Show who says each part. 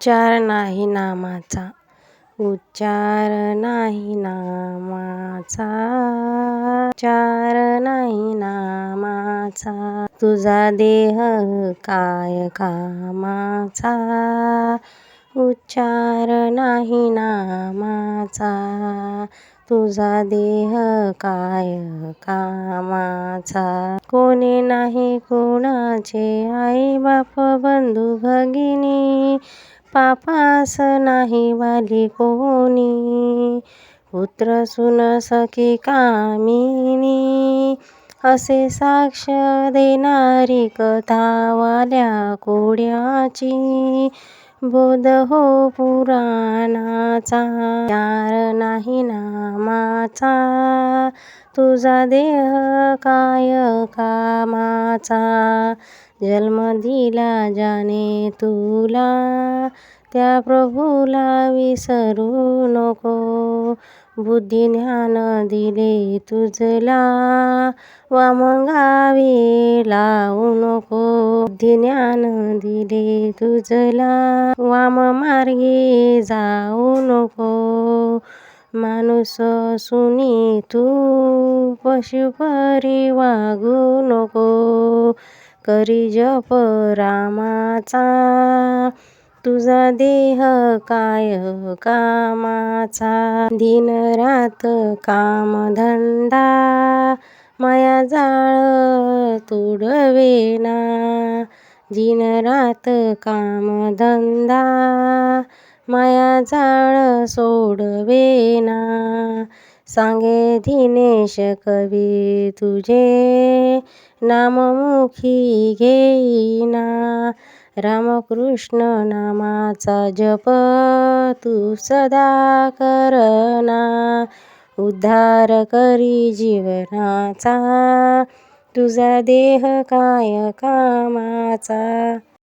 Speaker 1: उच्चार नाही नामाचा. उच्चार नाही नामाचा. उच्चार नाही नामाचा. तुझा देह काय कामाचा? उच्चार नाही नामाचा. तुझा देह काय कामाचा? कोणी नाही कोणाचे आई बाप बंधू भगिनी. पापास नाही वाली कोणी. पुत्र सुन सखी कामिनी. असे साक्ष देणारी कथावाल्या कोड्याची. बोध हो पुराणाचा. चार नाही नामा. कामाचा तुझा देह काय कामाचा? जन्म दिला जाने तुला त्या प्रभूला विसरू नको. बुद्धी ज्ञान दिले तुझला वामगावी लावू नको. बुद्धी ज्ञान दिले तुझला वाम मार्गी जाऊ नको. माणूस सुनी तू पशुपरी वागू नको. करी जप रामाचा तुझा देह काय कामाचा? दिन रात कामधंदा माया जाळ तुडवेना. दिन रात कामधंदा माया जाळ सोडवेना. सांगे दिनेश कवी तुझे नाममुखी घेईना. रामकृष्ण नामाचा जप तू सदा करना. उद्धार करी जीवनाचा. तुझा देह काय कामाचा?